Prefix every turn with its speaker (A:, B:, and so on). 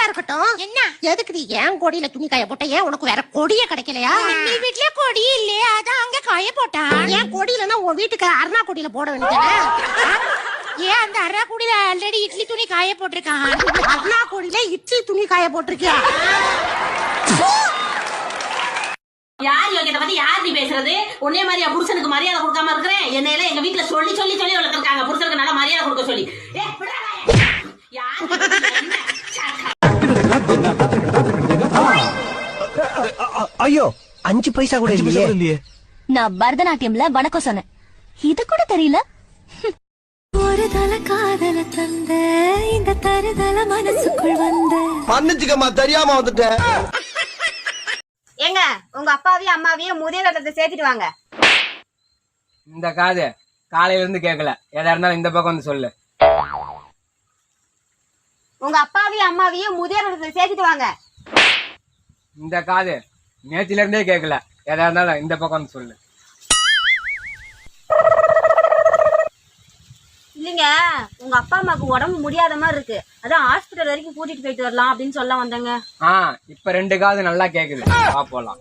A: அதெல்லாம் இருக்கட்டும்.
B: என்ன?
A: எதுக்கு நீ ஏன் கொடியில துணி காய போட்ட? ஏன் உனக்கு வேற கொடியே கிடைக்கலையா?
B: நீ வீட்ல கொடி இல்லையே அதான் அங்க காய போட்டான்.
A: ஏன் கொடி இல்லைன்னா உன் வீட்டுக்கு அருணா கொடியில போட வேண்டியதானே?
B: ஏன் அந்த அரா குடியில ஆல்ரெடி இட்லி துணி காய போட்டிருக்கான்?
A: அருணா கொடியில இட்லி துணி காய போட்டிருக்கியா?
C: யார் யோகியத்தை பத்தி யார் நீ பேசுறது? உன்னே மாதிரியா புருஷனுக்கு மரியாதை கொடுக்காம இருக்கிறேன். என்னையில எங்க வீட்டுல சொல்லி சொல்லி சொல்லி வளர்த்துருக்காங்க புருஷனுக்கு நல்லா மரியாதை கொடுக்க சொல்லி. ஏ. யார்
D: ஐயோ அஞ்சு பைசா கூட இல்லையே.
E: நான் பரதநாட்டியம்ல வணக்கம் சொன்னேன். இது கூட தெரியல. ஒரு தல காதல தந்த இந்த தருதல மனசுக்குள் வந்த.
D: மன்னிச்சுக்கம்மா தெரியாம வந்துட்டேன்
F: ஏங்க உங்க அப்பாவையும் அம்மாவையும் முதியோர் இல்லத்தை சேர்த்துட்டு வாங்க.
G: இந்த காது காலையில இருந்து கேட்கல எதா இருந்தாலும் இந்த பக்கம் வந்து சொல்லு.
F: உங்க அப்பாவையும் அம்மாவையும் முதியோர் இல்லத்தை சேர்த்துட்டு வாங்க.
G: இந்த காது நேத்தில இருந்தே கேட்கல எதா இருந்தாலும் இந்த பக்கம் வந்து சொல்லு.
F: இல்லைங்க உங்க அப்பா அம்மாவுக்கு உடம்பு முடியாத மாதிரி இருக்கு. அதான் ஹாஸ்பிட்டல் வரைக்கும் கூட்டிட்டு போயிட்டு வரலாம் அப்படின்னு சொல்ல வந்தேங்க.
G: ஆ இப்ப ரெண்டு காது நல்லா கேக்குது. வா போலாம்.